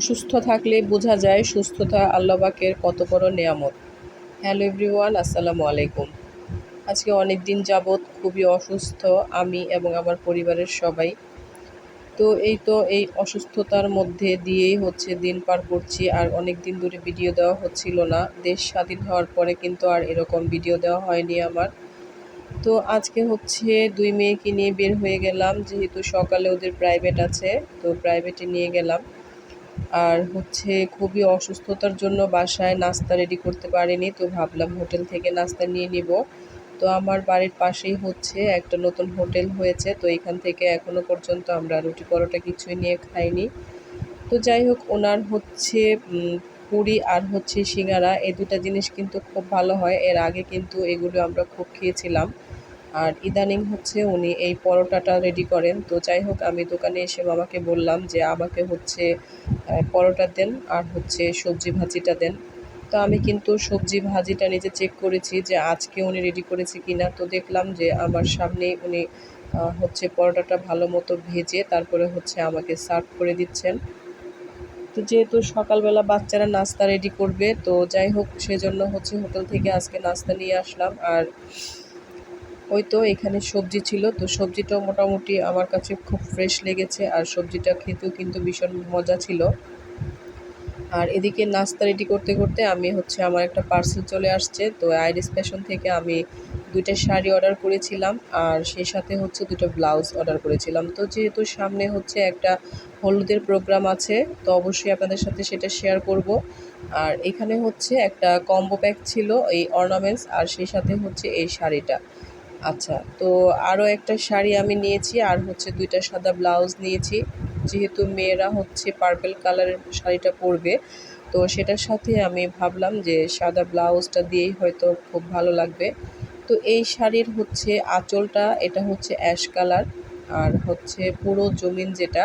অসুস্থ থাকলে বোঝা যায় সুস্থতা আল্লাহবাকের কত বড় নেয়ামত। হ্যালো এভরিওয়ান, আসসালামু আলাইকুম। আজকে অনেক দিন যাবৎ খুবই অসুস্থ আমি এবং আমার পরিবারের সবাই। তো এই তো এই অসুস্থতার মধ্যে দিয়েই হচ্ছে দিন পার করছি, আর অনেক দিন ধরে ভিডিও দেওয়া হচ্ছিল না। দেশ স্বাধীন হওয়ার পরে কিন্তু আর এরকম ভিডিও দেওয়া হয়নি আমার। তো আজকে হচ্ছে দুই মেয়েকে নিয়ে বের হয়ে গেলাম, যেহেতু সকালে ওদের প্রাইভেট আছে, তো প্রাইভেটে নিয়ে গেলাম। আর হচ্ছে খুবই অসুস্থতার জন্য বাসায় নাস্তা রেডি করতে পারিনি, তো ভাবলাম হোটেল থেকে নাস্তা নিয়ে নিব। তো আমার বাড়ির পাশেই হচ্ছে একটা নতুন হোটেল হয়েছে, তো এখান থেকে এখনও পর্যন্ত আমরা রুটি পরোটা কিছুই নিয়ে খাইনি। তো যাই হোক, ওনার হচ্ছে পুরি আর হচ্ছে সিঙ্গারা, এই দুটা জিনিস কিন্তু খুব ভালো হয়। এর আগে কিন্তু এগুলো আমরা খুব খেয়েছিলাম। আর ইদানিং হচ্ছে উনি এই পরোটাটা রেডি করেন। তো যাই হোক, আমি দোকানে এসে মামাকে বললাম যে আমাকে হচ্ছে পরোটা দেন আর হচ্ছে সবজি ভাজিটা দেন। তো আমি কিন্তু সবজি ভাজিটা নিজে চেক করেছি যে আজকে উনি রেডি করেছে কি না তো দেখলাম যে আমার সামনে উনি হচ্ছে পরোটাটা ভালো মতো ভেজে তারপরে হচ্ছে আমাকে সার্ভ করে দিচ্ছেন। তো যেহেতু সকালবেলা বাচ্চারা নাস্তা রেডি করবে, তো যাই হোক, সেজন্য হচ্ছে হোটেল থেকে আজকে নাস্তা নিয়ে আসলাম। আর ওই তো এখানে সবজি ছিল, তো সবজিটাও মোটামুটি আমার কাছে খুব ফ্রেশ লেগেছে আর সবজিটা খেতেও কিন্তু ভীষণ মজা ছিল। আর এদিকে নাস্তা রেডি করতে করতে আমি হচ্ছে আমার একটা পার্সেল চলে আসছে, তো আইরিস ফ্যাশন থেকে আমি দুইটা শাড়ি অর্ডার করেছিলাম আর সেই সাথে হচ্ছে দুটো ব্লাউজ অর্ডার করেছিলাম। তো যেহেতু সামনে হচ্ছে একটা হলুদের প্রোগ্রাম আছে, তো অবশ্যই আপনাদের সাথে সেটা শেয়ার করব। আর এখানে হচ্ছে একটা কম্বো প্যাক ছিল এই অর্নামেন্টস আর সেই সাথে হচ্ছে এই শাড়িটা। আচ্ছা তো আরও একটা শাড়ি আমি নিয়েছি, আর হচ্ছে দুইটা সাদা ব্লাউজ নিয়েছি। যেহেতু মেয়েরা হচ্ছে পার্পেল কালারের শাড়িটা পরবে, তো সেটার সাথে আমি ভাবলাম যে সাদা ব্লাউজটা দিয়েই হয়তো খুব ভালো লাগবে। তো এই শাড়ির হচ্ছে আঁচলটা, এটা হচ্ছে অ্যাশ কালার আর হচ্ছে পুরো জমিন যেটা,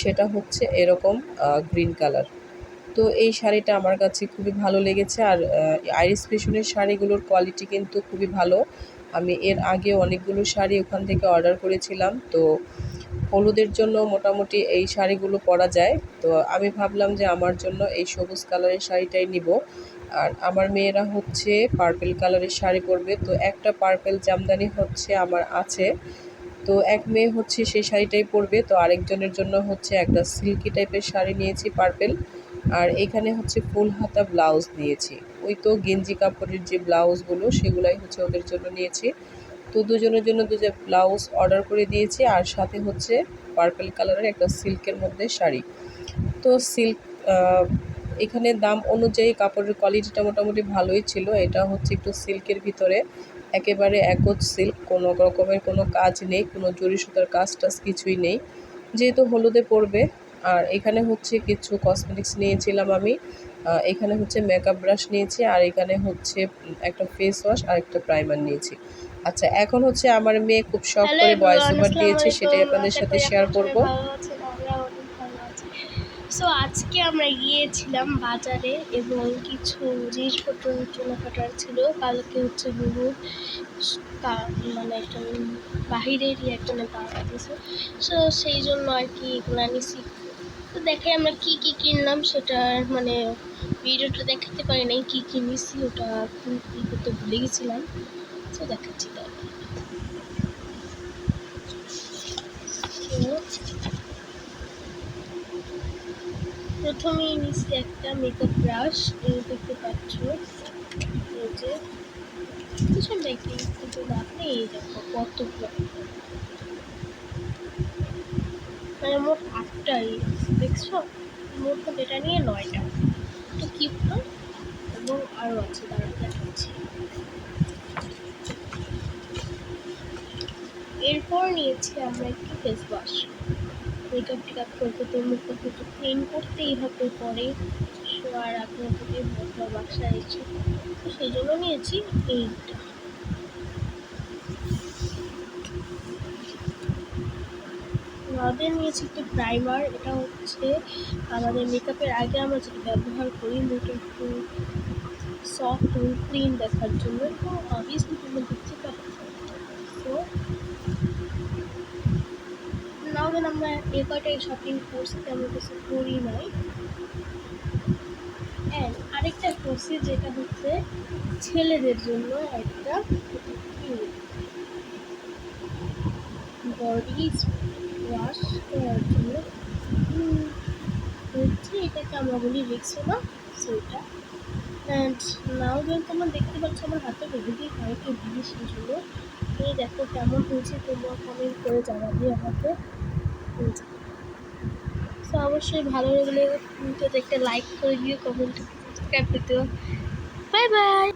সেটা হচ্ছে এরকম গ্রিন কালার তো এই শাড়িটা আমার কাছে খুবই ভালো লেগেছে, আর আইরিস ফেশনের শাড়িগুলোর কোয়ালিটি কিন্তু খুবই ভালো। আমি এর আগে অনেকগুলো শাড়ি ওখান থেকে অর্ডার করেছিলাম, তো হলুদের জন্য মোটামুটি এই শাড়িগুলো পরা যায়। তো আমি ভাবলাম যে আমার জন্য এই সবুজ কালারের শাড়িটাই নিব। আর আমার মেয়েরা হচ্ছে পার্পেল কালারের শাড়ি পরবে, তো একটা পার্পেল জামদানি হচ্ছে আমার আছে। তো এক মেয়ে হচ্ছে সেই শাড়িটাই পরবে, তো আরেকজনের জন্য হচ্ছে একটা সিল্কি টাইপের শাড়ি নিয়েছি পার্পেল আর এখানে হচ্ছে ফুল হাতা ব্লাউজ নিয়েছি। ওই তো গেঞ্জি কাপড়ের যে ব্লাউজগুলো, সেগুলাই হচ্ছে ওদের জন্য নিয়েছি। তো দুজনের জন্য দুটো ব্লাউজ অর্ডার করে দিয়েছি আর সাথে হচ্ছে পার্পেল কালারের একটা সিল্কের মধ্যে শাড়ি। তো সিল্ক এখানে দাম অনুযায়ী কাপড়ের কোয়ালিটিটা মোটামুটি ভালোই ছিল। এটা হচ্ছে একটু সিল্কের ভিতরে, একেবারে একজ সিল্ক, কোনো রকমের কোনো কাজ নেই, কোনো জরি সুতার কাজ টাজ কিছুই নেই। যেহেতু হলুদে পড়বে আর এখানে হচ্ছে কিছু কসমেটিক্স নিয়েছিলাম আমি। এখানে হচ্ছে মেকআপ ব্রাশ নিয়েছি আর এখানে হচ্ছে একটা ফেস ওয়াশ আর একটা প্রাইমার নিয়েছি। আচ্ছা এখন হচ্ছে আমার মেয়ে খুব শখ করে ভয়েস ওভার দিয়েছে সেটাই আপনাদের সাথে শেয়ার করব। সো আজকে আমরা গিয়েছিলাম বাজারে এবং কিছু জিনিসপত্র কেনাকাটার ছিল। কালকে হচ্ছে বুবু মানে একটা বাহিরেরই একটা পাওয়া গেছে সো সেই জন্য আর কি এগুলো নিছি তো দেখে আমরা কি কি কিনলাম সেটা মানে ভিডিওটা দেখাতে পারি নাই, কী কী নিছি ওটা কী করতে ভুলে গেছিলাম। তো দেখাচ্ছি তাহলে। প্রথমেই নিচ্ছি একটা মেকআপ ব্রাশ দেখতে পাচ্ছ, এই যে। কিছু দেখি কিন্তু আপনি এই দেখো কতগুলো। মানে মোট আটটাই দেখছ? মোট এটা নিয়ে নয়টা। তো কি এবং আরও আছে, তারা দেখাচ্ছি। এরপর নিয়েছি আমরা একটি ফেস ওয়াশ মেকআপ টেকআপ করতে তো মুখ একটু ক্লিন করতেই হবে পরে। শোয়ার আগে থেকে বা বাসায় এসে তো সেই জন্য নিয়েছি এইটা। আমাদের নিয়েছি একটু প্রাইমার এটা হচ্ছে আমাদের মেকআপের আগে আমরা যেটা ব্যবহার করি মুখ একটু সফট এবং ক্লিন দেখার জন্য, তো অবভিয়াসলি তোমরা দেখতে পাচ্ছ তো নাও আমরা এ কয়টাই শপিং করছি তেমন কিছু করি নাই আরেকটা করছি যেটা হচ্ছে ছেলেদের জন্য একটা বডি ওয়াশ করার জন্য হচ্ছে এটাকে আমরা বলি রেক্সোনা সেটা অ্যান্ড নাও যেন তোমরা দেখতে পাচ্ছ, আমার হাতে হেভি কয়েকটি জিনিস ছিল এই দেখো কেমন হয়েছে, তোমরা কমেন্ট করে জানাবে আমাকে। তো অবশ্যই ভালো লাগলে। ভিডিওতে একটা লাইক করে দিও কমেন্ট সাবস্ক্রাইব করে বাই বাই